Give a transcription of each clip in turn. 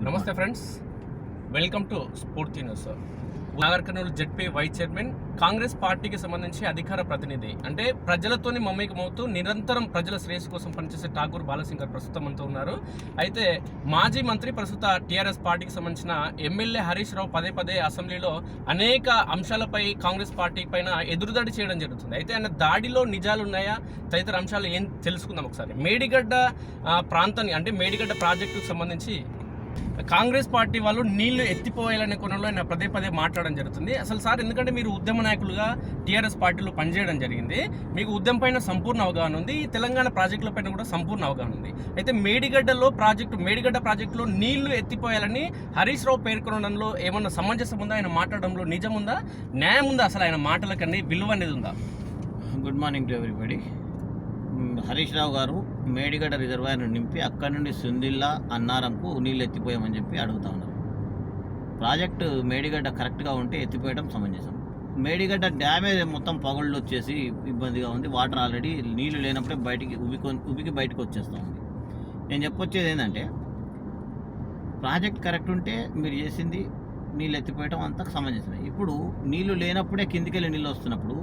నమస్తే friends. Welcome to Sphoorthi news Nagar Kurnool ZP vice chairman Congress పార్టీకి సంబంధించి అధికార ప్రతినిధి. అంటే ప్రజలతోని మమేకమవుతూ నిరంతరం ప్రజల శ్రేయస్సు కోసం పనిచేసే ఠాగూర్ బాలసింగ్ గారు ప్రస్తుతం అంతా ఉన్నారు. అయితే మాజీ మంత్రి ప్రస్తుత టీఆర్ఎస్ పార్టీకి సంబంధించిన ఎమ్మెల్యే హరీష్ రావు పదే పదే అసెంబ్లీలో అనేక అంశాలపై కాంగ్రెస్ పార్టీ పైన ఎదురుదాడి చేయడం జరుగుతుంది. అయితే ఆయన దాడిలో నిజాలు ఉన్నాయా తదితర అంశాలు ఏం తెలుసుకుందాం ఒకసారి. మేడిగడ్డ ప్రాంతాన్ని అంటే మేడిగడ్డ ప్రాజెక్టుకు సంబంధించి కాంగ్రెస్ పార్టీ వాళ్ళు నీళ్ళు ఎత్తిపోయాలనే కోణంలో ఆయన పదే పదే మాట్లాడడం జరుగుతుంది. అసలు సార్ ఎందుకంటే మీరు ఉద్యమ నాయకులుగా టీఆర్ఎస్ పార్టీలో పనిచేయడం జరిగింది. మీకు ఉద్యమం పైన సంపూర్ణ అవగాహన ఉంది. ఈ తెలంగాణ ప్రాజెక్టుల పైన కూడా సంపూర్ణ అవగాహన ఉంది. అయితే మేడిగడ్డలో ప్రాజెక్టు మేడిగడ్డ ప్రాజెక్టులో నీళ్ళు ఎత్తిపోయాలని హరీష్ రావు పేర్కొనడంలో ఏమన్నా సమంజసం ఉందా? ఆయన మాట్లాడడంలో నిజం ఉందా? న్యాయం ఉందా? అసలు ఆయన మాటలకన్నీ విలువ అనేది ఉందా? Good morning to everybody Harish Rao garu Medigadda reservoir నింపి అక్కడి నుండి సుందిల్లా అన్నారంకు నీళ్ళు ఎత్తిపోయామని చెప్పి అడుగుతా ఉన్నారు. ప్రాజెక్టు మేడిగడ్డ కరెక్ట్గా ఉంటే ఎత్తిపోయడం సమంజసం. మేడిగడ్డ డ్యామేజ్ మొత్తం పగుళ్ళు వచ్చేసి ఇబ్బందిగా ఉంది. వాటర్ ఆల్రెడీ నీళ్ళు లేనప్పుడే బయటికి ఉబికి ఉబికి బయటకు వచ్చేస్తూ ఉంది. నేను చెప్పొచ్చేది ఏంటంటే ప్రాజెక్ట్ కరెక్ట్ ఉంటే మీరు చేసింది నీళ్ళు ఎత్తిపోయటం అంతా సమంజసమే. ఇప్పుడు నీళ్ళు లేనప్పుడే కిందికెళ్ళి నీళ్ళు వస్తున్నప్పుడు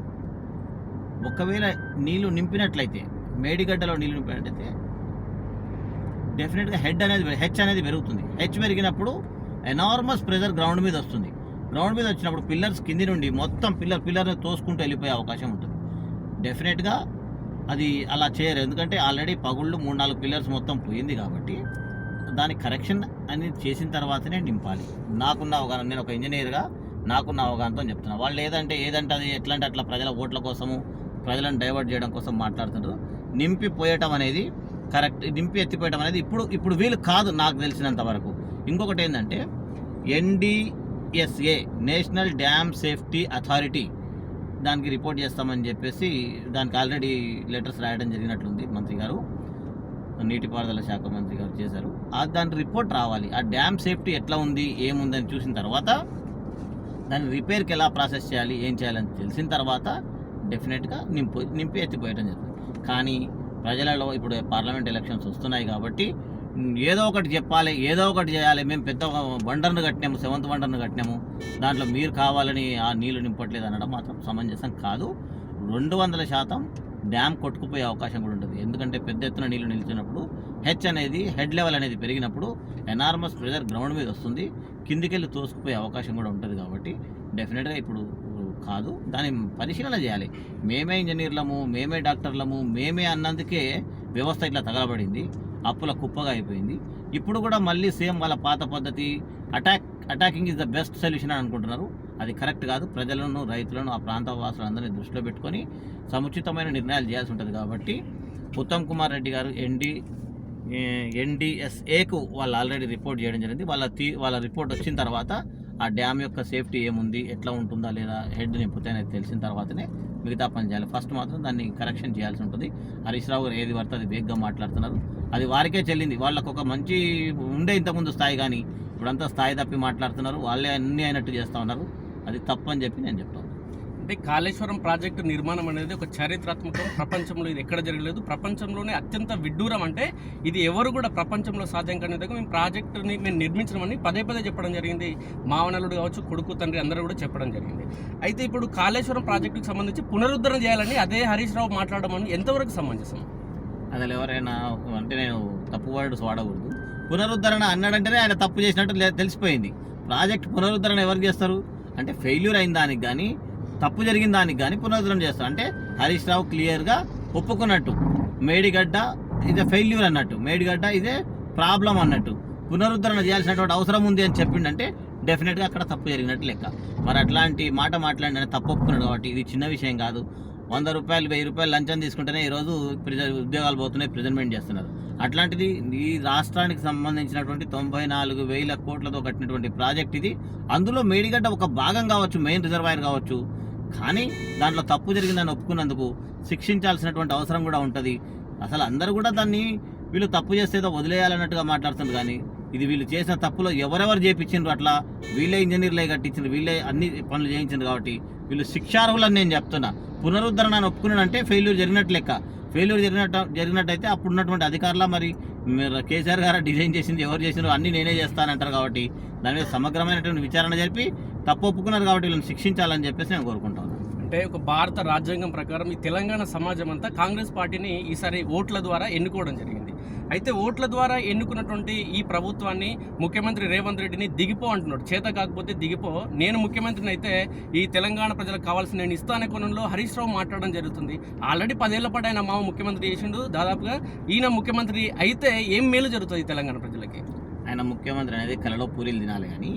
ఒకవేళ నీళ్ళు నింపినట్లయితే మేడిగడ్డలో నీళ్ళు పెట్టయితే డెఫినెట్గా హెడ్ అనేది హెచ్ అనేది పెరుగుతుంది. హెచ్ పెరిగినప్పుడు ఎనార్మస్ ప్రెజర్ గ్రౌండ్ మీద వస్తుంది. గ్రౌండ్ మీద వచ్చినప్పుడు పిల్లర్స్ కింది నుండి మొత్తం పిల్లర్ పిల్లర్ని తోసుకుంటూ వెళ్ళిపోయే అవకాశం ఉంటుంది. డెఫినెట్గా అది అలా చేయరు. ఎందుకంటే ఆల్రెడీ పగుళ్ళు మూడు నాలుగు పిల్లర్స్ మొత్తం పోయింది కాబట్టి దాని కరెక్షన్ అనేది చేసిన తర్వాతనే నింపాలి. నాకున్న అవగాహన నేను ఒక ఇంజనీర్గా నాకున్న అవగాహనతో చెప్తున్నా. వాళ్ళు ఏదంటే ఏదంటే అది ఎట్లా అంటే అట్లా ప్రజల ఓట్ల కోసము ప్రజలను డైవర్ట్ చేయడం కోసం మాట్లాడుతుంటారు. నింపిపోయటం అనేది కరెక్ట్ నింపి ఎత్తిపోయటం అనేది ఇప్పుడు ఇప్పుడు వీలు కాదు నాకు తెలిసినంత వరకు. ఇంకొకటి ఏంటంటే NDSA national dam safety authority దానికి రిపోర్ట్ చేస్తామని చెప్పేసి దానికి ఆల్రెడీ లెటర్స్ రాయడం జరిగినట్లుంది మంత్రి గారు. నీటిపారుదల శాఖ మంత్రి గారు చేశారు. ఆ దాని రిపోర్ట్ రావాలి. ఆ డ్యామ్ సేఫ్టీ ఎట్లా ఉంది ఏముందని చూసిన తర్వాత దాని రిపేర్కి ఎలా ప్రాసెస్ చేయాలి ఏం చేయాలని తెలిసిన తర్వాత డెఫినెట్గా నింపు నింపి ఎత్తిపోయడం జరుగుతుంది. కానీ ప్రజలలో ఇప్పుడు పార్లమెంట్ ఎలక్షన్స్ వస్తున్నాయి కాబట్టి ఏదో ఒకటి చెప్పాలి ఏదో ఒకటి చేయాలి. మేము పెద్ద వండర్ను కట్టినాము సెవెంత్ వండర్ను కట్టినాము. దాంట్లో మీరు కావాలని ఆ నీళ్ళు నింపట్లేదు అనడం మాత్రం సమంజసం కాదు. రెండు వందల శాతం డ్యామ్ కొట్టుకుపోయే అవకాశం కూడా ఉంటుంది. ఎందుకంటే పెద్ద ఎత్తున నీళ్ళు నిలిచినప్పుడు హెచ్ అనేది హెడ్ లెవెల్ అనేది పెరిగినప్పుడు ఎనార్మస్ ప్రెజర్ గ్రౌండ్ మీద వస్తుంది. కిందికెళ్ళి తోసుకుపోయే అవకాశం కూడా ఉంటుంది కాబట్టి డెఫినెట్గా ఇప్పుడు కాదు దాన్ని పరిశీలన చేయాలి. మేమే ఇంజనీర్లము మేమే డాక్టర్లము మేమే అన్నందుకే వ్యవస్థ ఇట్లా తగలబడింది అప్పుల కుప్పగా అయిపోయింది. ఇప్పుడు కూడా మళ్ళీ సేమ్ వాళ్ళ పాత పద్ధతి attack attacking is the best solution అని అనుకుంటున్నారు. అది కరెక్ట్ కాదు. ప్రజలను రైతులను ఆ ప్రాంత వాసులందరినీ దృష్టిలో పెట్టుకొని సముచితమైన నిర్ణయాలు చేయాల్సి ఉంటుంది కాబట్టి ఉత్తమ్ కుమార్ రెడ్డి గారు ఎండి ఎన్డిఎస్ఏకు వాళ్ళు ఆల్రెడీ రిపోర్ట్ చేయడం జరిగింది. వాళ్ళ తీ వాళ్ళ రిపోర్ట్ వచ్చిన తర్వాత ఆ డ్యామ్ యొక్క సేఫ్టీ ఏముంది ఎట్లా ఉంటుందా లేదా హెడ్ నింపుతే అనేది తెలిసిన తర్వాతనే మిగతా పని చేయాలి. ఫస్ట్ మాత్రం దాన్ని కరెక్షన్ చేయాల్సి ఉంటుంది. హరీష్ రావు గారు ఏది పడితే అది వేగ్గా మాట్లాడుతున్నారు. అది వారికే చెల్లింది. వాళ్ళకు ఒక మంచి ఉండే ఇంతకుముందు స్థాయి కానీ ఇప్పుడంతా స్థాయి తప్పి మాట్లాడుతున్నారు. వాళ్ళే అన్నీ అయినట్టు చేస్తూ ఉన్నారు. అది తప్పని చెప్పి నేను చెప్తాను. అంటే కాళేశ్వరం ప్రాజెక్టు నిర్మాణం అనేది ఒక చారిత్రాత్మకం. ప్రపంచంలో ఇది ఎక్కడ జరగలేదు. ప్రపంచంలోనే అత్యంత విడ్డూరం అంటే ఇది ఎవరు కూడా ప్రపంచంలో సాధ్యం కానీ మేము ప్రాజెక్టుని మేము నిర్మించడమని పదే పదే చెప్పడం జరిగింది. మావనలుడు కావచ్చు కొడుకు తండ్రి అందరూ కూడా చెప్పడం జరిగింది. అయితే ఇప్పుడు కాళేశ్వరం ప్రాజెక్టుకు సంబంధించి పునరుద్ధరణ చేయాలని అదే హరీష్ రావు మాట్లాడడం అని ఎంతవరకు సమంజసం? అసలు ఎవరైనా అంటే నేను తప్పు వర్డ్స్ వాడకూడదు. పునరుద్ధరణ అన్నాడంటేనే ఆయన తప్పు చేసినట్టు తెలిసిపోయింది. ప్రాజెక్ట్ పునరుద్ధరణ ఎవరు చేస్తారు? అంటే ఫెయిల్యూర్ అయిన దానికి కానీ తప్పు జరిగిన దానికి కానీ పునరుద్ధరణ చేస్తారు అంటే హరీష్ రావు క్లియర్గా ఒప్పుకున్నట్టు. మేడిగడ్డ ఇదే ఫెయిల్యూర్ అన్నట్టు. మేడిగడ్డ ఇదే ప్రాబ్లం అన్నట్టు. పునరుద్ధరణ చేయాల్సినటువంటి అవసరం ఉంది అని చెప్పిండంటే డెఫినెట్గా అక్కడ తప్పు జరిగినట్టు లెక్క. మరి అట్లాంటి మాట మాట్లాడిన తప్పు ఒప్పుకున్నాడు కాబట్టి ఇది చిన్న విషయం కాదు. వంద రూపాయలు వెయ్యి రూపాయలు లంచం తీసుకుంటేనే ఈరోజు ప్రజ ఉద్యోగాలు పోతున్నాయి ప్రెజెంట్మెంట్ చేస్తున్నారు. అట్లాంటిది ఈ రాష్ట్రానికి సంబంధించినటువంటి తొంభై నాలుగు వేల కోట్లతో కట్టినటువంటి ప్రాజెక్ట్ ఇది. అందులో మేడిగడ్డ ఒక భాగం కావచ్చు మెయిన్ రిజర్వాయర్ కావచ్చు. కానీ దాంట్లో తప్పు జరిగిందని ఒప్పుకున్నందుకు శిక్షించాల్సినటువంటి అవసరం కూడా ఉంటుంది. అసలు అందరూ కూడా దాన్ని వీళ్ళు తప్పు చేస్తేదో వదిలేయాలన్నట్టుగా మాట్లాడుతుంది కానీ ఇది వీళ్ళు చేసిన తప్పులో ఎవరెవరు చేయించారు అట్లా వీళ్ళే ఇంజనీర్లే కట్టించారు వీళ్ళే అన్ని పనులు చేయించారు కాబట్టి వీళ్ళు శిక్షార్హులని నేను చెప్తున్నా. పునరుద్ధరణ అని ఒప్పుకున్నాడంటే ఫెయిల్యూర్ జరిగినట్టు లెక్క. ఫెయిల్యూర్ జరిగినట్టు జరిగినట్టయితే అప్పుడు ఉన్నటువంటి అధికారుల మరి మీరు కేసీఆర్ గారు డిజైన్ చేసింది ఎవరు చేసినారు అన్నీ నేనే చేస్తానంటారు కాబట్టి దాని మీద సమగ్రమైనటువంటి విచారణ జరిపి తప్పు ఒప్పుకున్నారు కాబట్టి వీళ్ళని శిక్షించాలని చెప్పేసి నేను కోరుకుంటాను అంటే ఒక భారత రాజ్యాంగం ప్రకారం ఈ తెలంగాణ సమాజం అంతా కాంగ్రెస్ పార్టీని ఈసారి ఓట్ల ద్వారా ఎన్నుకోవడం జరిగింది. అయితే ఓట్ల ద్వారా ఎన్నుకున్నటువంటి ఈ ప్రభుత్వాన్ని ముఖ్యమంత్రి రేవంత్ రెడ్డిని దిగిపో అంటున్నాడు. చేత కాకపోతే దిగిపో. నేను ముఖ్యమంత్రిని అయితే ఈ తెలంగాణ ప్రజలకు కావాల్సిన నేను ఇస్తానే కొనంలో హరీష్ రావు మాట్లాడడం జరుగుతుంది. ఆల్రెడీ పదేళ్ళ పాటు ఆయన మామ ముఖ్యమంత్రి చేసిండు. దాదాపుగా ఈయన ముఖ్యమంత్రి అయితే ఏం మేలు జరుగుతుంది తెలంగాణ ప్రజలకి? ఆయన ముఖ్యమంత్రి అనేది కలలో పూరీలు తినాలి కానీ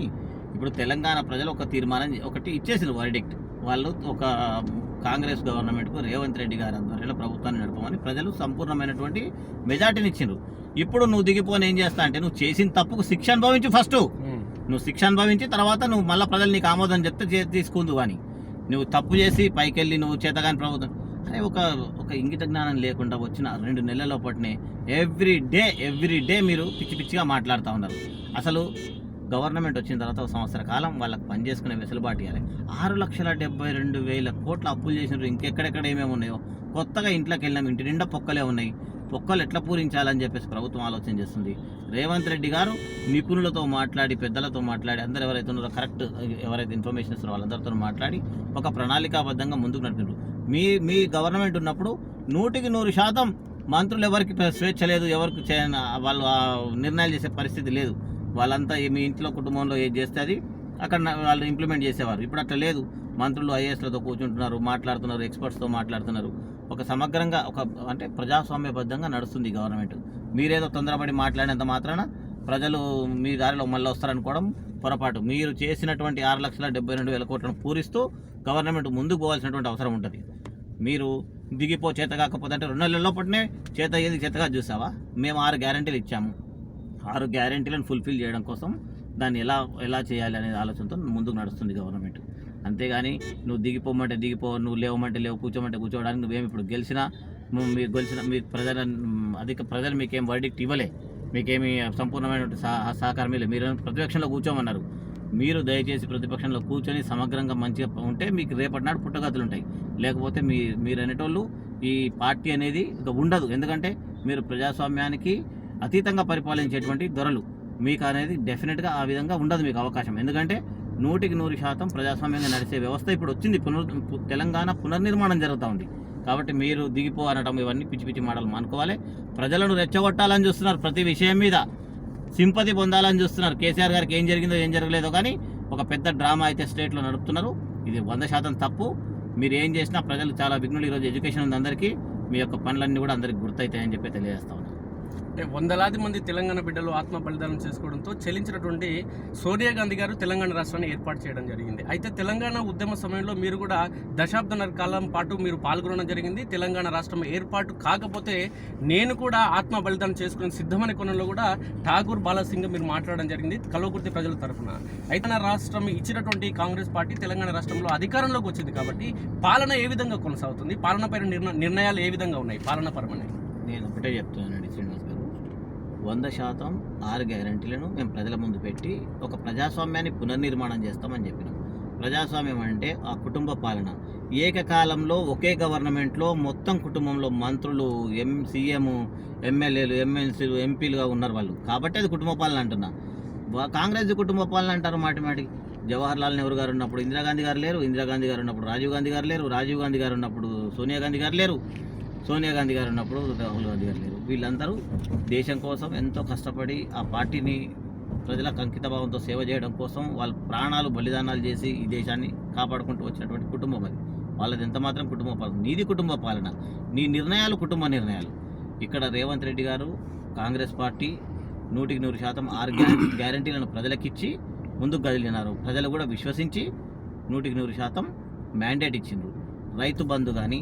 ఇప్పుడు తెలంగాణ ప్రజలు ఒక తీర్మానం ఒకటి ఇచ్చేసారు వర్డిక్ట్ వాళ్ళు ఒక కాంగ్రెస్ గవర్నమెంట్కు రేవంత్ రెడ్డి గారి ఆధ్వర్యంలో ప్రభుత్వాన్ని నడపమని ప్రజలు సంపూర్ణమైనటువంటి మెజార్టీని ఇచ్చిండ్రు ఇప్పుడు నువ్వు దిగిపోని ఏం చేస్తా అంటే నువ్వు చేసిన తప్పుకు శిక్ష అనుభవించు ఫస్ట్. నువ్వు శిక్ష అనుభవించి తర్వాత నువ్వు మళ్ళీ ప్రజలు నీకు ఆమోదం చెప్తే చే- తీసుకుందు కానీ నువ్వు తప్పు చేసి పైకెళ్ళి నువ్వు చేతగాని ప్రభుత్వం. అనే ఒక ఒక ఇంగిత జ్ఞానం లేకుండా వచ్చిన రెండు నెలల పాటునే ఎవ్రీ డే ఎవ్రీ డే మీరు పిచ్చి పిచ్చిగా మాట్లాడుతూ ఉన్నారు. అసలు గవర్నమెంట్ వచ్చిన తర్వాత ఒక సంవత్సర కాలం వాళ్ళకి పని చేసుకునే వెసులుబాటు ఇవ్వాలి. ఆరు లక్షల డెబ్బై రెండు వేల కోట్ల అప్పులు చేసినారు. ఇంకెక్కడెక్కడ ఏమేమి ఉన్నాయో. కొత్తగా ఇంట్లోకి వెళ్ళినాం ఇంటి నిండా పొక్కలే ఉన్నాయి. పొక్కలు ఎట్లా పూరించాలని చెప్పేసి ప్రభుత్వం ఆలోచన చేస్తుంది. రేవంత్ రెడ్డి గారు నిపుణులతో మాట్లాడి పెద్దలతో మాట్లాడి అందరు ఎవరైతే ఉన్నారో కరెక్ట్ ఎవరైతే ఇన్ఫర్మేషన్ ఇస్తారో వాళ్ళందరితో మాట్లాడి ఒక ప్రణాళికాబద్ధంగా ముందుకు నడిపిండ్రు మీ మీ గవర్నమెంట్ ఉన్నప్పుడు నూటికి నూరు శాతం మంత్రులు ఎవరికి స్వేచ్ఛ లేదు ఎవరికి వాళ్ళు నిర్ణయాలు చేసే పరిస్థితి లేదు. వాళ్ళంతా మీ ఇంట్లో కుటుంబంలో ఏది చేస్తే అది అక్కడ వాళ్ళు ఇంప్లిమెంట్ చేసేవారు. ఇప్పుడు అట్లా లేదు. మంత్రులు ఐఏఎస్లతో కూర్చుంటున్నారు మాట్లాడుతున్నారు ఎక్స్పర్ట్స్తో మాట్లాడుతున్నారు. ఒక సమగ్రంగా ఒక అంటే ప్రజాస్వామ్యబద్ధంగా నడుస్తుంది గవర్నమెంట్. మీరేదో తొందరపడి మాట్లాడినంత మాత్రాన ప్రజలు మీ దారిలో మళ్ళీ వస్తారనుకోవడం పొరపాటు. మీరు చేసినటువంటి ఆరు లక్షల డెబ్బై రెండు వేల కోట్లను పూరిస్తూ గవర్నమెంట్ ముందుకు పోవాల్సినటువంటి అవసరం ఉంటుంది. మీరు దిగిపో చేత కాకపోతే అంటే రెండు నెలల లోపలనే చేత ఏది చేతగా చూసావా? మేము ఆరు గ్యారంటీలు ఇచ్చాము. ఆరు గ్యారంటీలను ఫుల్ఫిల్ చేయడం కోసం దాన్ని ఎలా ఎలా చేయాలి అనే ఆలోచనతో ముందుకు నడుస్తుంది గవర్నమెంట్. అంతేగాని నువ్వు దిగిపోమంటే దిగిపో నువ్వు లేవమంటే లేవు కూర్చోమంటే కూర్చోవడానికి నువ్వేమి ఇప్పుడు గెలిచినా మీరు గెలిచిన మీ ప్రజల అధిక ప్రజలు మీకేం వర్డిక్ట్ ఇవ్వలే మీకేమి సంపూర్ణమైన సహా సహకారం ఇవ్వలేదు మీరు ప్రతిపక్షంలో కూర్చోమన్నారు. మీరు దయచేసి ప్రతిపక్షంలో కూర్చొని సమగ్రంగా మంచిగా ఉంటే మీకు రేపటి నాడు పుట్టగతులు ఉంటాయి. లేకపోతే మీ మీరు అనేటోళ్ళు ఈ పార్టీ అనేది ఇక ఉండదు. ఎందుకంటే మీరు ప్రజాస్వామ్యానికి అతీతంగా పరిపాలించేటువంటి దొరలు. మీకు అనేది డెఫినెట్గా ఆ విధంగా ఉండదు మీకు అవకాశం. ఎందుకంటే నూటికి నూరు శాతం ప్రజాస్వామ్యంగా నడిచే వ్యవస్థ ఇప్పుడు వచ్చింది. పునర్ తెలంగాణ పునర్నిర్మాణం జరుగుతూ ఉంది. కాబట్టి మీరు దిగిపో అనడం ఇవన్నీ పిచ్చి పిచ్చి మాటలు మానుకోవాలి. ప్రజలను రెచ్చగొట్టాలని చూస్తున్నారు ప్రతి విషయం మీద. సింపతి పొందాలని చూస్తున్నారు. కేసీఆర్ గారికి ఏం జరిగిందో ఏం జరగలేదో కానీ ఒక పెద్ద డ్రామా అయితే స్టేట్లో నడుపుతున్నారు. ఇది వంద శాతం తప్పు. మీరు ఏం చేసినా ప్రజలు చాలా విఘ్నులు. ఈరోజు ఎడ్యుకేషన్ ఉంది అందరికీ. మీ యొక్క పనులన్నీ కూడా అందరికి గుర్తవుతాయని చెప్పి తెలియజేస్తా ఉన్నాను అంటే వందలాది మంది తెలంగాణ బిడ్డలు ఆత్మ బలిదానం చేసుకోవడంతో చెల్లించినటువంటి సోనియా గాంధీ గారు తెలంగాణ రాష్ట్రాన్ని ఏర్పాటు చేయడం జరిగింది. అయితే తెలంగాణ ఉద్యమ సమయంలో మీరు కూడా దశాబ్దన్నర కాలం పాటు మీరు పాల్గొనడం జరిగింది. తెలంగాణ రాష్ట్రం ఏర్పాటు కాకపోతే నేను కూడా ఆత్మ బలిదానం చేసుకునే సిద్ధమనే కొనంలో కూడా ఠాగూర్ బాలసింగ్ మీరు మాట్లాడడం జరిగింది కలవకుర్తి ప్రజల తరఫున. అయితే నా రాష్ట్రం ఇచ్చినటువంటి కాంగ్రెస్ పార్టీ తెలంగాణ రాష్ట్రంలో అధికారంలోకి వచ్చింది కాబట్టి పాలన ఏ విధంగా కొనసాగుతుంది? పాలనపై నిర్ణయాలు ఏ విధంగా ఉన్నాయి? పాలన పరమని. నేను ఒకటే చెప్తున్నానండి శ్రీనివాస్. వంద శాతం ఆరు గ్యారంటీలను మేము ప్రజల ముందు పెట్టి ఒక ప్రజాస్వామ్యాన్ని పునర్నిర్మాణం చేస్తామని చెప్పినాం. ప్రజాస్వామ్యం అంటే ఆ కుటుంబ పాలన. ఏకకాలంలో ఒకే గవర్నమెంట్లో మొత్తం కుటుంబంలో మంత్రులు ఎం సీఎం ఎమ్మెల్యేలు ఎమ్మెల్సీలు ఎంపీలుగా ఉన్నారు వాళ్ళు. కాబట్టి అది కుటుంబ పాలన అంటున్నా. కాంగ్రెస్ కుటుంబ పాలన అంటారు మాటి మాటి జవహర్ లాల్ నెహ్రూ గారు ఉన్నప్పుడు ఇందిరాగాంధీ గారు లేరు ఇందిరాగాంధీ గారు ఉన్నప్పుడు రాజీవ్ గాంధీ గారు లేరు రాజీవ్ గాంధీ గారు ఉన్నప్పుడు సోనియా గాంధీ గారు లేరు సోనియా గాంధీ గారు ఉన్నప్పుడు రాహుల్ గాంధీ గారు లేరు. వీళ్ళందరూ దేశం కోసం ఎంతో కష్టపడి ఆ పార్టీని ప్రజలకు అంకితభావంతో సేవ చేయడం కోసం వాళ్ళ ప్రాణాలు బలిదానాలు చేసి ఈ దేశాన్ని కాపాడుకుంటూ వచ్చినటువంటి కుటుంబం అది. వాళ్ళది ఎంత మాత్రం కుటుంబ పాలన నీది కుటుంబ పాలన. నీ నిర్ణయాలు కుటుంబ నిర్ణయాలు. ఇక్కడ రేవంత్ రెడ్డి గారు కాంగ్రెస్ పార్టీ నూటికి నూరు శాతం ఆరు గ్యారంటీలను ప్రజలకిచ్చి ముందుకు కదిలినారు. ప్రజలు కూడా విశ్వసించి నూటికి నూరు శాతం మ్యాండేట్ ఇచ్చిండ్రు. రైతు బంధు కానీ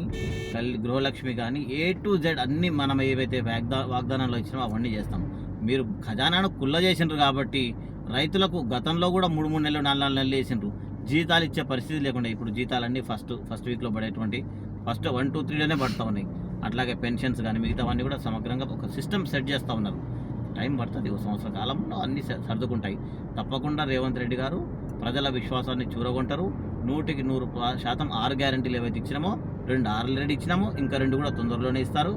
కల్ గృహలక్ష్మి కానీ ఏ టు జెడ్ అన్ని మనం ఏవైతే వాగ్దా వాగ్దానాలు ఇచ్చినామో అవన్నీ చేస్తాం. మీరు ఖజానాను కుల్ల చేసిండ్రు కాబట్టి రైతులకు గతంలో కూడా మూడు మూడు నెలలు నాలుగు నాలుగు నెలలు వేసిండ్రు జీతాలు ఇచ్చే పరిస్థితి లేకుండా ఇప్పుడు జీతాలన్నీ ఫస్ట్ ఫస్ట్ వీక్లో పడేటువంటి ఫస్ట్ వన్ టూ త్రీలోనే పడతా ఉన్నాయి. అట్లాగే పెన్షన్స్ కానీ మిగతావన్నీ కూడా సమగ్రంగా ఒక సిస్టమ్ సెట్ చేస్తూ ఉన్నారు. టైం పడుతుంది. ఒక సంవత్సర కాలంలో అన్నీ సర్దుకుంటాయి. తప్పకుండా రేవంత్ రెడ్డి గారు ప్రజల విశ్వాసాన్ని చూరగొంటారు. నూటికి నూరు శాతం ఆరు గ్యారంటీలు ఏవైతే ఇచ్చినామో రెండు ఆల్రెడీ ఇచ్చినాము ఇంకా రెండు కూడా తొందరలోనే ఇస్తారు.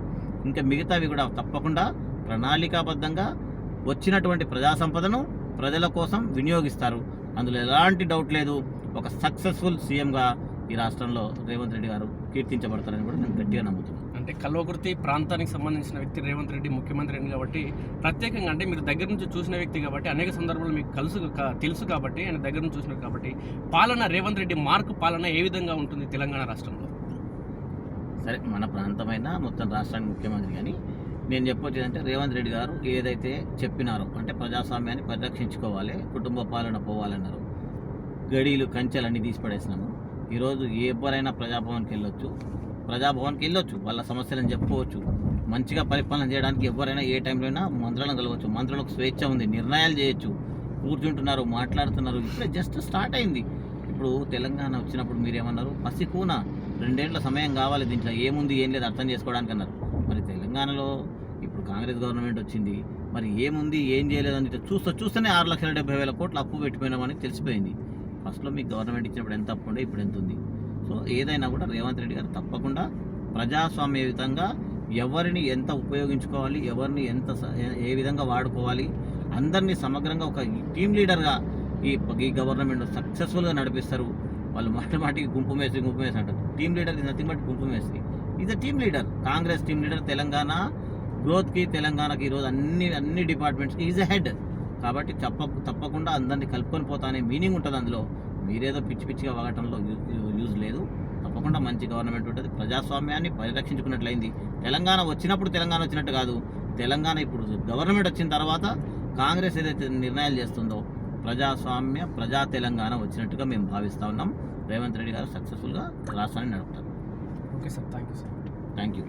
ఇంకా మిగతావి కూడా తప్పకుండా ప్రణాళికాబద్ధంగా వచ్చినటువంటి ప్రజా సంపదను ప్రజల కోసం వినియోగిస్తారు. అందులో ఎలాంటి డౌట్ లేదు. ఒక సక్సెస్ఫుల్ సీఎంగా ఈ రాష్ట్రంలో రేవంత్ రెడ్డి గారు కీర్తించబడతారని కూడా నేను గట్టిగా నమ్ముతున్నాను అంటే కల్వకుర్తి ప్రాంతానికి సంబంధించిన వ్యక్తి రేవంత్ రెడ్డి ముఖ్యమంత్రి అయింది కాబట్టి ప్రత్యేకంగా అంటే మీరు దగ్గర నుంచి చూసిన వ్యక్తి కాబట్టి అనేక సందర్భాలు మీకు కలుసు తెలుసు కాబట్టి ఆయన దగ్గర నుంచి చూసినారు కాబట్టి పాలన రేవంత్ రెడ్డి మార్కు పాలన ఏ విధంగా ఉంటుంది తెలంగాణ రాష్ట్రంలో? సరే మన ప్రాంతమైన మొత్తం రాష్ట్రానికి ముఖ్యమంత్రి కానీ నేను చెప్పొచ్చేది అంటే రేవంత్ రెడ్డి గారు ఏదైతే చెప్పినారో అంటే ప్రజాస్వామ్యాన్ని పరిరక్షించుకోవాలి కుటుంబ పాలన పోవాలన్నారు. గడీలు కంచెలు అన్ని తీసి పడేసినాము ఈరోజు ఎవరైనా ప్రజాభవన్కి వెళ్ళొచ్చు. ప్రజాభవన్కి వెళ్ళొచ్చు. వాళ్ళ సమస్యలను చెప్పుకోవచ్చు. మంచిగా పరిపాలన చేయడానికి ఎవరైనా ఏ టైంలో అయినా మంత్రులను కలవచ్చు. మంత్రులకు స్వేచ్ఛ ఉంది. నిర్ణయాలు చేయొచ్చు. కూర్చుంటున్నారు మాట్లాడుతున్నారు. ఇప్పుడే జస్ట్ స్టార్ట్ అయింది. ఇప్పుడు తెలంగాణ వచ్చినప్పుడు మీరేమన్నారు? పసికూన రెండేళ్ళ సమయం కావాలి. దీంట్లో ఏముంది ఏం లేదు అర్థం చేసుకోవడానికి అన్నారు. మరి తెలంగాణలో ఇప్పుడు కాంగ్రెస్ గవర్నమెంట్ వచ్చింది. మరి ఏముంది ఏం చేయలేదు అని చూస్తూ చూస్తేనే ఆరు లక్షల డెబ్బై వేల కోట్లు అప్పు పెట్టిపోయినామని తెలిసిపోయింది. ఫస్ట్లో మీకు గవర్నమెంట్ ఇచ్చినప్పుడు ఎంత అప్పు ఉండే ఇప్పుడు ఎంత ఉంది? సో ఏదైనా కూడా రేవంత్ రెడ్డి గారు తప్పకుండా ప్రజాస్వామ్యయుతంగా ఎవరిని ఎంత ఉపయోగించుకోవాలి ఎవరిని ఎంత స- ఏ- విధంగా వాడుకోవాలి అందరినీ సమగ్రంగా ఒక టీం లీడర్గా ఈ ఈ గవర్నమెంట్ సక్సెస్ఫుల్గా నడిపిస్తారు. వాళ్ళు మాటమాటికి గుంపు మేసి గుంపు మేసి అంటారు. టీం లీడర్ ఇది నథింగ్ బట్ గుంపు మేసి. Is a team leader. Congress team leader Telangana గ్రోత్కి తెలంగాణకి ఈరోజు అన్ని అన్ని డిపార్ట్మెంట్స్కి ఈజ్ అ హెడ్. కాబట్టి తప్ప తప్పకుండా అందరినీ కలుపుకొని పోతా అనే మీనింగ్ ఉంటుంది అందులో. మీరేదో పిచ్చి పిచ్చిగా వాగటంలో యూజ్ లేదు. తప్పకుండా మంచి గవర్నమెంట్ ఉంటుంది. ప్రజాస్వామ్యాన్ని పరిరక్షించుకున్నట్లయింది. తెలంగాణ వచ్చినప్పుడు తెలంగాణ వచ్చినట్టు కాదు. తెలంగాణ ఇప్పుడు గవర్నమెంట్ వచ్చిన తర్వాత కాంగ్రెస్ ఏదైతే నిర్ణయాలు చేస్తుందో ప్రజాస్వామ్య ప్రజా తెలంగాణ వచ్చినట్టుగా మేము భావిస్తా ఉన్నాం. రేవంత్ రెడ్డి గారు సక్సెస్ఫుల్గా రాష్ట్రాన్ని నడుపుతారు. Okay sir. Thank you sir. Thank you